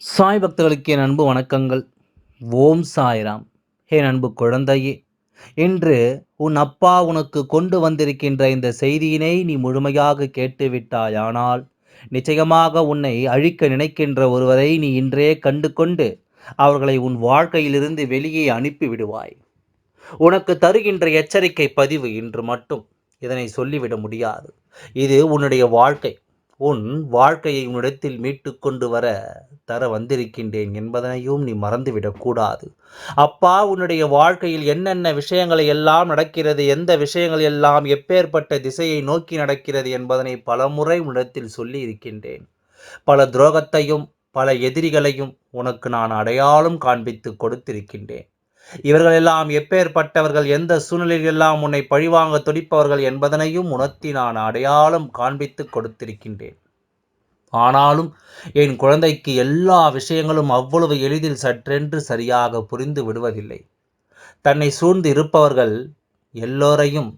சாய் பக்தர்களுக்கு என் அன்பு வணக்கங்கள். ஓம் சாய்ராம். என் அன்பு குழந்தையே இன்று உன் அப்பா உனக்கு கொண்டு வந்திருக்கின்ற இந்த செய்தியினை நீ முழுமையாக கேட்டுவிட்டாயானால் நிச்சயமாக உன்னை அழிக்க நினைக்கின்ற ஒருவரை நீ இன்றே கண்டு கொண்டு அவர்களை உன் வாழ்க்கையிலிருந்து வெளியே அனுப்பி விடுவாய் உனக்கு தருகின்ற எச்சரிக்கை பதிவு இன்று மட்டும். இதனை சொல்லிவிட முடியாது. இது உன்னுடைய வாழ்க்கை. உன் வாழ்க்கையை உன்னிடத்தில் மீட்டு கொண்டு வர தர வந்திருக்கின்றேன் என்பதனையும் நீ மறந்துவிடக்கூடாது அப்பா உன்னுடைய வாழ்க்கையில் என்னென்ன விஷயங்களை எல்லாம் நடக்கிறது எந்த விஷயங்கள் எல்லாம் எப்பேற்பட்ட திசையை நோக்கி நடக்கிறது என்பதனை பலமுறை உன்னிடத்தில் சொல்லி இருக்கின்றேன். பல துரோகத்தையும் பல எதிரிகளையும் உனக்கு நான் அடையாளம் காண்பித்து கொடுத்திருக்கின்றேன். இவர்கள் எல்லாம் எப்பேற்பட்டவர்கள் எந்த சூழ்நிலையில் எல்லாம் உன்னை பழிவாங்க துடிப்பவர்கள் என்பதனையும் உணர்த்தி நான் அடையாளம் காண்பித்து கொடுத்திருக்கின்றேன். ஆனாலும் என் குழந்தைக்கு எல்லா விஷயங்களும் அவ்வளவு எளிதில் சற்றென்று சரியாக புரிந்து விடுவதில்லை. தன்னை சூழ்ந்து இருப்பவர்கள் எல்லோரையும்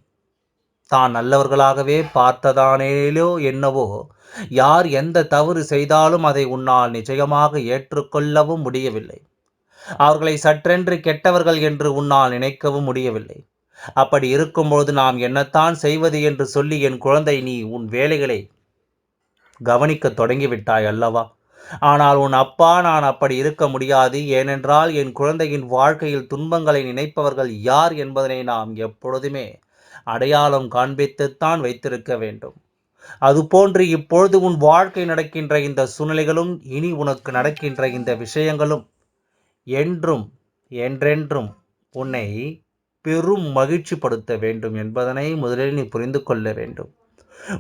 தான் நல்லவர்களாகவே பார்த்ததானேலோ என்னவோ யார் எந்த தவறு செய்தாலும் அதை உன்னால் நிச்சயமாக ஏற்றுக்கொள்ளவும் முடியவில்லை. அவர்களை சற்றென்று கெட்டவர்கள் என்று உன்னால் நினைக்கவும் முடியவில்லை. அப்படி இருக்கும்பொழுது நாம் என்னத்தான் செய்வது என்று சொல்லி என் குழந்தை நீ உன் வேலைகளை கவனிக்க தொடங்கிவிட்டாய் அல்லவா? ஆனால் உன் அப்பா நான் அப்படி இருக்க முடியாது. ஏனென்றால் என் குழந்தையின் வாழ்க்கையில் துன்பங்களை நினைப்பவர்கள் யார் என்பதனை நாம் எப்பொழுதுமே அடையாளம் காண்பித்துத்தான் வைத்திருக்க வேண்டும். அதுபோன்று இப்பொழுது உன் வாழ்க்கை நடக்கின்ற இந்த சூழ்நிலைகளும் இனி உனக்கு நடக்கின்ற இந்த விஷயங்களும் என்றும் என்றென்றும் உன்னை பெரும் மகிழ்ச்சிப்படுத்த வேண்டும் என்பதனை முதலில் நீ புரிந்து கொள்ள வேண்டும்.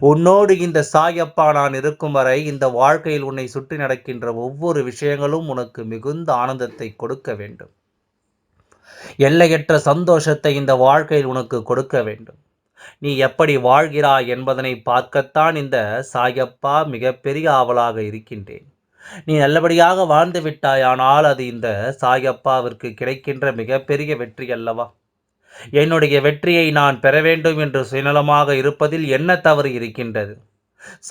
உன்னோடு இந்த சாயப்பா நான் இருக்கும் வரை இந்த வாழ்க்கையில் உன்னை சுற்றி நடக்கின்ற ஒவ்வொரு விஷயங்களும் உனக்கு மிகுந்த ஆனந்தத்தை கொடுக்க வேண்டும். எல்லையற்ற சந்தோஷத்தை இந்த வாழ்க்கையில் உனக்கு கொடுக்க வேண்டும். நீ எப்படி வாழ்கிறாய் என்பதனை பார்க்கத்தான் இந்த சாயப்பா மிகப்பெரிய ஆவலாக இருக்கின்றேன். நீ நல்லபடியாக வாழ்ந்து விட்டாயானால் அது இந்த சாயப்பாவிற்கு கிடைக்கின்ற மிகப்பெரிய வெற்றி அல்லவா? என்னுடைய வெற்றியை நான் பெற வேண்டும் என்று சுயநலமாக இருப்பதில் என்ன தவறு இருக்கின்றது?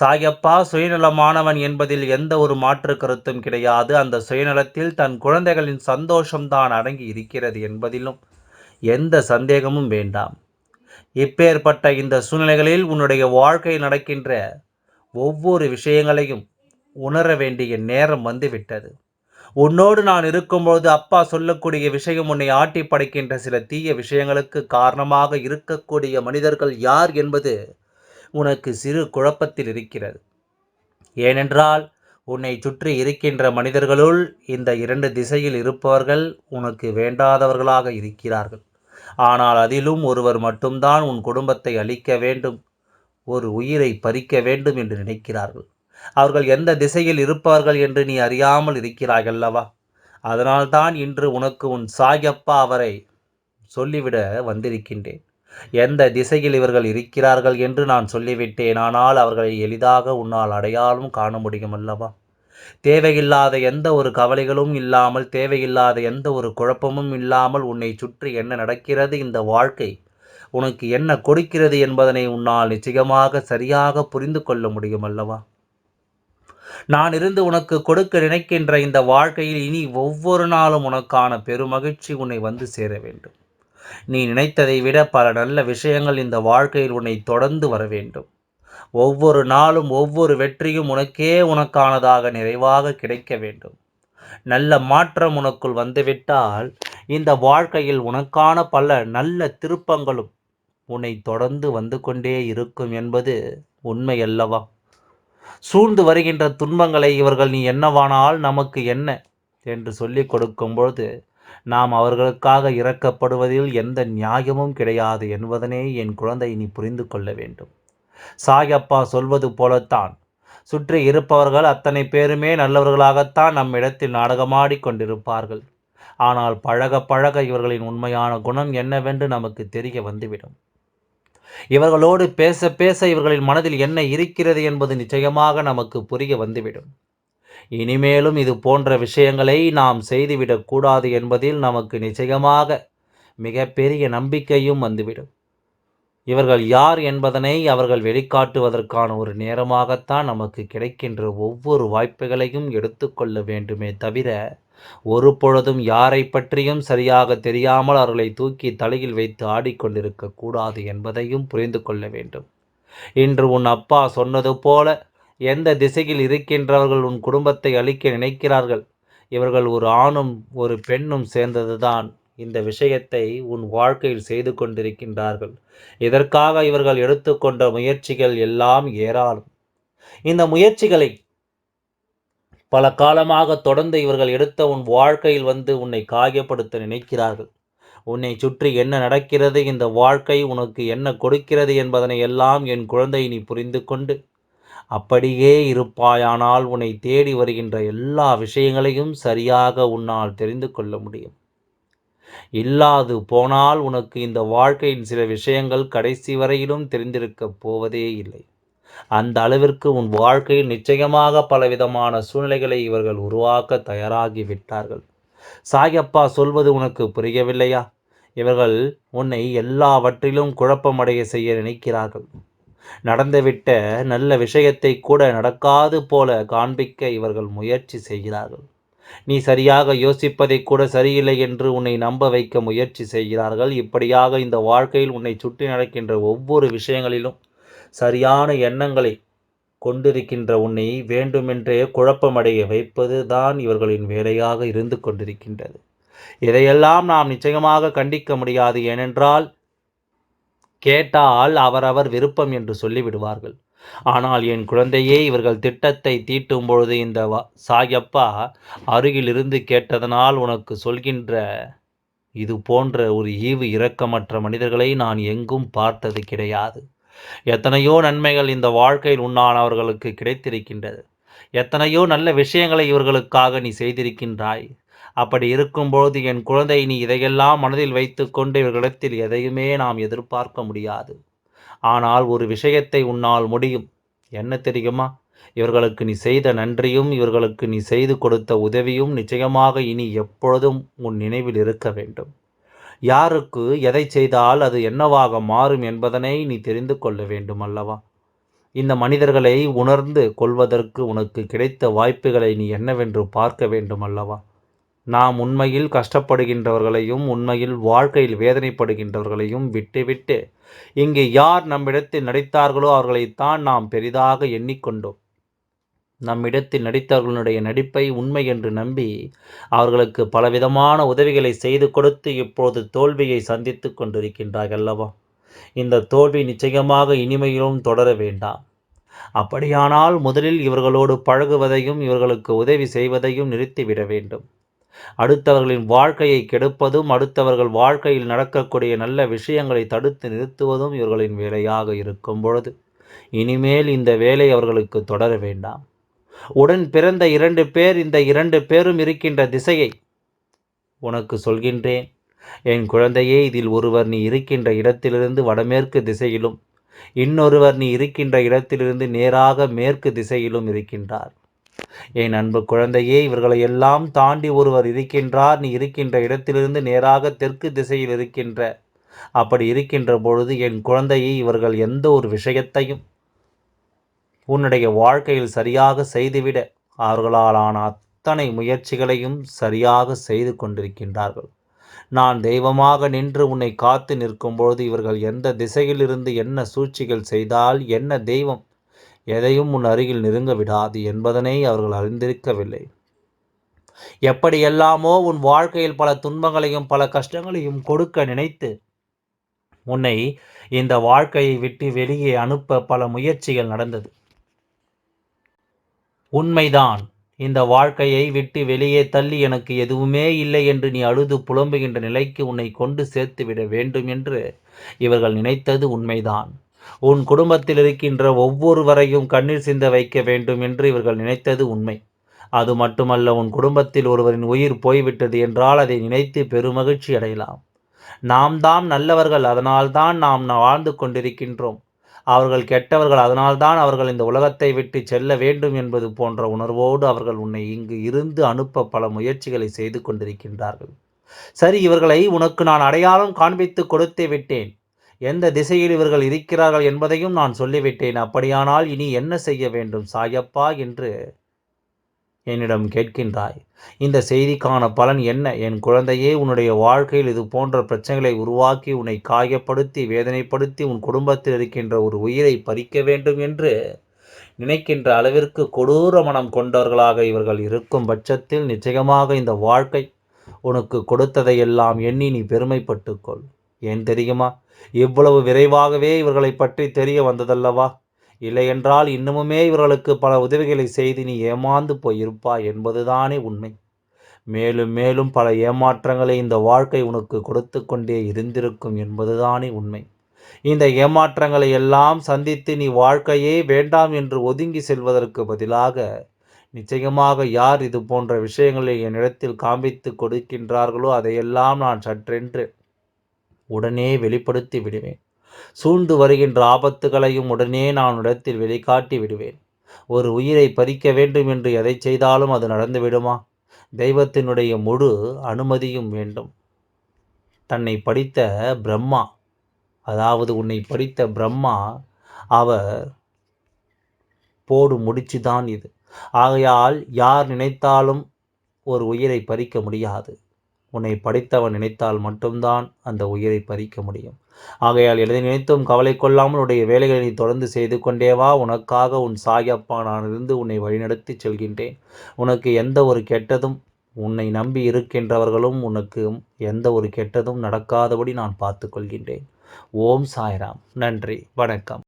சாயப்பா சுயநலமானவன் என்பதில் எந்த ஒரு மாற்று கருத்தும் கிடையாது. அந்த சுயநலத்தில் தன் குழந்தைகளின் சந்தோஷம்தான் அடங்கி இருக்கிறது என்பதிலும் எந்த சந்தேகமும் வேண்டாம். இப்பேற்பட்ட இந்த சூழ்நிலைகளில் உன்னுடைய வாழ்க்கை நடக்கின்ற ஒவ்வொரு விஷயங்களையும் உணர வேண்டிய நேரம் வந்துவிட்டது. உன்னோடு நான் இருக்கும்போது அப்பா சொல்லக்கூடிய விஷயம் உன்னை ஆட்டி படைக்கின்ற சில தீய விஷயங்களுக்கு காரணமாக இருக்கக்கூடிய மனிதர்கள் யார் என்பது உனக்கு சிறு குழப்பத்தில் இருக்கிறது. ஏனென்றால் உன்னை சுற்றி இருக்கின்ற மனிதர்களுள் இந்த இரண்டு திசையில் இருப்பவர்கள் உனக்கு வேண்டாதவர்களாக இருக்கிறார்கள். ஆனால் அதிலும் ஒருவர் மட்டும்தான் உன் குடும்பத்தை அழிக்க வேண்டும் ஒரு உயிரை பறிக்க வேண்டும் என்று நினைக்கிறார்கள். அவர்கள் எந்த திசையில் இருப்பார்கள் என்று நீ அறியாமல் இருக்கிறாய் அல்லவா? அதனால்தான் இன்று உனக்கு உன் சாயப்பா அவரை சொல்லிவிட வந்திருக்கின்றேன். எந்த திசையில் இவர்கள் இருக்கிறார்கள் என்று நான் சொல்லிவிட்டேன். ஆனால் அவர்களை எளிதாக உன்னால் அடையாளம் காண முடியும் அல்லவா? தேவையில்லாத எந்த ஒரு கவலைகளும் இல்லாமல் தேவையில்லாத எந்த ஒரு குழப்பமும் இல்லாமல் உன்னை சுற்றி என்ன நடக்கிறது இந்த வாழ்க்கை உனக்கு என்ன கொடுக்கிறது என்பதனை உன்னால் நிச்சயமாக சரியாக புரிந்து கொள்ள முடியும் அல்லவா? நான் இருந்து உனக்கு கொடுக்க நினைக்கின்ற இந்த வாழ்க்கையில் இனி ஒவ்வொரு நாளும் உனக்கான பெருமகிழ்ச்சி உன்னை வந்து சேர வேண்டும். நீ நினைத்ததை விட பல நல்ல விஷயங்கள் இந்த வாழ்க்கையில் உன்னை தொடர்ந்து வர வேண்டும். ஒவ்வொரு நாளும் ஒவ்வொரு வெற்றியும் உனக்கே உனக்கானதாக நிறைவாக கிடைக்க வேண்டும். நல்ல மாற்றம் உனக்குள் வந்துவிட்டால் இந்த வாழ்க்கையில் உனக்கான பல நல்ல திருப்பங்களும் உன்னை தொடர்ந்து வந்து கொண்டே இருக்கும் என்பது உண்மையல்லவா? சூழ்ந்து வருகின்ற துன்பங்களை இவர்கள் நீ என்னவானால் நமக்கு என்ன? என்று சொல்லிக் கொடுக்கும்பொழுது நாம் அவர்களுக்காக இறக்கப்படுவதில் எந்த நியாயமும் கிடையாது என்பதனே என் குழந்தை நீ புரிந்து கொள்ள வேண்டும். சாயப்பா சொல்வது போலத்தான். சுற்றி இருப்பவர்கள் அத்தனை பேருமே நல்லவர்களாகத்தான் நம்மிடத்தில் நாடகமாடி கொண்டிருப்பார்கள். ஆனால் பழக பழக இவர்களின் உண்மையான குணம் என்னவென்று நமக்கு தெரிய வந்துவிடும். இவர்களோடு பேச பேச இவர்களின் மனதில் என்ன இருக்கிறது என்பது நிச்சயமாக நமக்கு புரிய வந்துவிடும். இனிமேலும் இது போன்ற விஷயங்களை நாம் செய்துவிடக்கூடாது என்பதில் நமக்கு நிச்சயமாக மிகப்பெரிய நம்பிக்கையும் வந்துவிடும். இவர்கள் யார் என்பதனை அவர்கள் வெளிக்காட்டுவதற்கான ஒரு நேரமாகத்தான் நமக்கு கிடைக்கின்ற ஒவ்வொரு வாய்ப்புகளையும் எடுத்துக்கொள்ள வேண்டுமே தவிர ஒரு பொழுதும் யாரை பற்றியும் சரியாக தெரியாமல் அவர்களை தூக்கி தலையில் வைத்து ஆடிக்கொண்டிருக்க கூடாது என்பதையும் புரிந்து கொள்ள வேண்டும். இன்று உன் அப்பா சொன்னது போல எந்த திசையில் இருக்கின்றவர்கள் உன் குடும்பத்தை அழிக்க நினைக்கிறார்கள்? இவர்கள் ஒரு ஆணும் ஒரு பெண்ணும் சேர்ந்ததுதான். இந்த விஷயத்தை உன் வாழ்க்கையில் செய்து கொண்டிருக்கின்றார்கள். இதற்காக இவர்கள் எடுத்துக்கொண்ட முயற்சிகள் எல்லாம் ஏராளம். இந்த முயற்சிகளை பல காலமாக தொடர்ந்து இவர்கள் எடுத்த உன் வாழ்க்கையில் வந்து உன்னை காயப்படுத்த நினைக்கிறார்கள். உன்னை சுற்றி என்ன நடக்கிறது இந்த வாழ்க்கை உனக்கு என்ன கொடுக்கிறது என்பதனை எல்லாம் என் குழந்தை நீ புரிந்து கொண்டு அப்படியே இருப்பாயானால் உன்னை தேடி வருகின்ற எல்லா விஷயங்களையும் சரியாக உன்னால் தெரிந்து கொள்ள முடியும். இல்லாது போனால் உனக்கு இந்த வாழ்க்கையின் சில விஷயங்கள் கடைசி வரையிலும் தெரிந்திருக்கப் போவதே இல்லை. அந்த அளவிற்கு உன் வாழ்க்கையில் நிச்சயமாக பலவிதமான சூழ்நிலைகளை இவர்கள் உருவாக்க தயாராகி விட்டார்கள். சாயப்பா சொல்வது உனக்கு புரியவில்லையா? இவர்கள் உன்னை எல்லாவற்றிலும் குழப்பமடைய செய்ய நினைக்கிறார்கள். நடந்துவிட்ட நல்ல விஷயத்தை கூட நடக்காது போல காண்பிக்க இவர்கள் முயற்சி செய்கிறார்கள். நீ சரியாக யோசிப்பதை கூட சரியில்லை என்று உன்னை நம்ப வைக்க முயற்சி செய்கிறார்கள். இப்படியாக இந்த வாழ்க்கையில் உன்னை சுற்றி நடக்கின்ற ஒவ்வொரு விஷயங்களிலும் சரியான எண்ணங்களை கொண்டிருக்கின்ற உன்னை வேண்டுமென்றே குழப்பமடைய வைப்பது தான் இவர்களின் வேலையாக இருந்து கொண்டிருக்கின்றது. இதையெல்லாம் நாம் நிச்சயமாக கண்டிக்க முடியாது. ஏனென்றால் கேட்டால் அவரவர் விருப்பம் என்று சொல்லிவிடுவார்கள். ஆனால் என் குழந்தையே இவர்கள் திட்டத்தை தீட்டும் பொழுது இந்த சாயப்பா அருகிலிருந்து கேட்டதனால் உனக்கு சொல்கின்ற இது போன்ற ஒரு ஈவு இரக்கமற்ற மனிதர்களை நான் எங்கும் பார்த்தது கிடையாது. எத்தனையோ நன்மைகள் இந்த வாழ்க்கையில் உண்ணானவர்களுக்கு கிடைத்திருக்கின்றது. எத்தனையோ நல்ல விஷயங்களை இவர்களுக்காக நீ செய்திருக்கின்றாய். அப்படி இருக்கும்போது என் குழந்தை நீ இதையெல்லாம் மனதில் வைத்துக்கொண்டு இவர்களிடத்தில் எதையுமே நாம் எதிர்பார்க்க முடியாது. ஆனால் ஒரு விஷயத்தை உன்னால் முடியும். என்ன தெரியுமா? இவர்களுக்கு நீ செய்த நன்றியும் இவர்களுக்கு நீ செய்து கொடுத்த உதவியும் நிச்சயமாக இனி எப்பொழுதும் உன் நினைவில் இருக்க வேண்டும். யாருக்கு எதை செய்தால் அது என்னவாக மாறும் என்பதனை நீ தெரிந்து கொள்ள வேண்டும் அல்லவா? இந்த மனிதர்களை உணர்ந்து கொள்வதற்கு உனக்கு கிடைத்த வாய்ப்புகளை நீ என்னவென்று பார்க்க வேண்டும் அல்லவா? நாம் உண்மையில் கஷ்டப்படுகின்றவர்களையும் உண்மையில் வாழ்க்கையில் வேதனைப்படுகின்றவர்களையும் விட்டுவிட்டு இங்கே யார் நம்மிடத்தில் நடித்தார்களோ அவர்களைத்தான் நாம் பெரிதாக எண்ணிக்கொண்டோம். நம்மிடத்தில் நடித்தவர்களுடைய நடிப்பை உண்மை என்று நம்பி அவர்களுக்கு பலவிதமான உதவிகளை செய்து கொடுத்து இப்போது தோல்வியை சந்தித்து கொண்டிருக்கின்றாய் அல்லவா? இந்த தோல்வி நிச்சயமாக இனிமையிலும் தொடர வேண்டாம். அப்படியானால் முதலில் இவர்களோடு பழகுவதையும் இவர்களுக்கு உதவி செய்வதையும் நிறுத்திவிட வேண்டும். அடுத்தவர்களின் வாழ்க்கையை கெடுப்பதும் அடுத்தவர்கள் வாழ்க்கையில் நடக்கக்கூடிய நல்ல விஷயங்களை தடுத்து நிறுத்துவதும் இவர்களின் வேலையாக இருக்கும் பொழுது இனிமேல் இந்த வேலை அவர்களுக்கு தொடர வேண்டாம். உடன் பிறந்த இரண்டு பேர் இந்த இரண்டு பேரும் இருக்கின்ற திசையை உனக்கு சொல்கின்றேன். என் குழந்தையே இதில் ஒருவர் நீ இருக்கின்ற இடத்திலிருந்து வடமேற்கு திசையிலும் இன்னொருவர் நீ இருக்கின்ற இடத்திலிருந்து நேராக மேற்கு திசையிலும் இருக்கின்றார். என் அன்பு குழந்தையே இவர்களை எல்லாம் தாண்டி ஒருவர் இருக்கின்றார். நீ இருக்கின்ற இடத்திலிருந்து நேராக தெற்கு திசையில் இருக்கின்ற அப்படி இருக்கின்ற பொழுது என் குழந்தையை இவர்கள் எந்த ஒரு விஷயத்தையும் உன்னுடைய வாழ்க்கையில் சரியாக செய்துவிட. அவர்களாலான அத்தனை முயற்சிகளையும் சரியாக செய்து கொண்டிருக்கின்றார்கள். நான் தெய்வமாக நின்று உன்னை காத்து நிற்கும்பொழுது இவர்கள் எந்த திசையிலிருந்து என்ன சூழ்ச்சிகள் செய்தால் என்ன தெய்வம்? எதையும் உன் அருகில் நெருங்க விடாது என்பதனை அவர்கள் அறிந்திருக்கவில்லை. எப்படியெல்லாமோ உன் வாழ்க்கையில் பல துன்பங்களையும் பல கஷ்டங்களையும் கொடுக்க நினைத்து உன்னை இந்த வாழ்க்கையை விட்டு வெளியே அனுப்ப பல முயற்சிகள் நடந்தது. உண்மைதான். இந்த வாழ்க்கையை விட்டு வெளியே தள்ளி எனக்கு எதுவுமே இல்லை என்று நீ அழுது புலம்புகின்ற நிலைக்கு உன்னை கொண்டு சேர்த்துவிட வேண்டும் என்று இவர்கள் நினைத்தது உண்மைதான். உன் குடும்பத்தில் இருக்கின்ற ஒவ்வொருவரையும் கண்ணீர் சிந்த வைக்க வேண்டும் என்று இவர்கள் நினைத்தது உண்மை. அது மட்டுமல்ல உன் குடும்பத்தில் ஒருவரின் உயிர் போய்விட்டது என்றால் அதை நினைத்து பெருமகிழ்ச்சி அடையலாம். நாம் தாம் நல்லவர்கள் அதனால்தான் நாம் வாழ்ந்து கொண்டிருக்கின்றோம். அவர்கள் கெட்டவர்கள் அதனால்தான் அவர்கள் இந்த உலகத்தை விட்டு செல்ல வேண்டும் என்பது போன்ற உணர்வோடு அவர்கள் உன்னை இங்கு இருந்து அனுப்ப பல முயற்சிகளை செய்து கொண்டிருக்கின்றார்கள். சரி இவர்களை உனக்கு நான் அடையாளம் காண்பித்து கொடுத்தே விட்டேன். எந்த திசையில் இவர்கள் இருக்கிறார்கள் என்பதையும் நான் சொல்லிவிட்டேன். அப்படியானால் இனி என்ன செய்ய வேண்டும்? சாயப்பா என்று என்னிடம் கேட்கின்றாய். இந்த செய்திக்கான பலன் என்ன? என் குழந்தையே உன்னுடைய வாழ்க்கையில் இது போன்ற பிரச்சனைகளை உருவாக்கி உன்னை காயப்படுத்தி வேதனைப்படுத்தி உன் குடும்பத்தில் இருக்கின்ற ஒரு உயிரை பறிக்க வேண்டும் என்று நினைக்கின்ற அளவிற்கு கொடூர மனம் கொண்டவர்களாக இவர்கள் இருக்கும் பட்சத்தில் நிச்சயமாக இந்த வாழ்க்கை உனக்கு கொடுத்ததையெல்லாம் எண்ணி நீ பெருமைப்பட்டுக்கொள். ஏன் தெரியுமா? இவ்வளவு விரைவாகவே இவர்களை பற்றி தெரிய வந்ததல்லவா? இல்லையென்றால் இன்னமுமே இவர்களுக்கு பல உதவிகளை செய்து நீ ஏமாந்து போயிருப்பாய் என்பதுதானே உண்மை. மேலும் மேலும் பல ஏமாற்றங்களை இந்த வாழ்க்கை உனக்கு கொடுத்து கொண்டே இருந்திருக்கும் என்பதுதானே உண்மை. இந்த ஏமாற்றங்களை எல்லாம் சந்தித்து நீ வாழ்க்கையே வேண்டாம் என்று ஒதுங்கி செல்வதற்கு பதிலாக நிச்சயமாக யார் இது போன்ற விஷயங்களை என்னிடத்தில் காண்பித்து கொடுக்கின்றார்களோ அதையெல்லாம் நான் சற்றென்று உடனே வெளிப்படுத்தி விடுவேன். சூழ்ந்து வருகின்ற ஆபத்துகளையும் உடனே நான் இடத்தில் வெளிக்காட்டி விடுவேன். ஒரு உயிரை பறிக்க வேண்டும் என்று எதை செய்தாலும் அது நடந்து விடுமா? தெய்வத்தினுடைய முழு அனுமதியும் வேண்டும். தன்னை படித்த பிரம்மா அதாவது உன்னை படித்த பிரம்மா அவர் போடு முடிச்சுதான் இது. ஆகையால் யார் நினைத்தாலும் ஒரு உயிரை பறிக்க முடியாது. உன்னை படித்தவன் நினைத்தால் மட்டும்தான் அந்த உயிரை பறிக்க முடியும். ஆகையால் எதை நினைத்தும் கவலை கொள்ளாமல் உடைய வேலைகளை நீ தொடர்ந்து செய்து கொண்டே வா. உனக்காக உன் சாயப்பா நான் இருந்து உன்னை வழிநடத்தி செல்கின்றேன். உனக்கு எந்த ஒரு கெட்டதும் உன்னை நம்பி இருக்கின்றவர்களும் உனக்கு எந்த ஒரு கெட்டதும் நடக்காதபடி நான் பார்த்து கொள்கின்றேன். ஓம் சாய்ராம். நன்றி. வணக்கம்.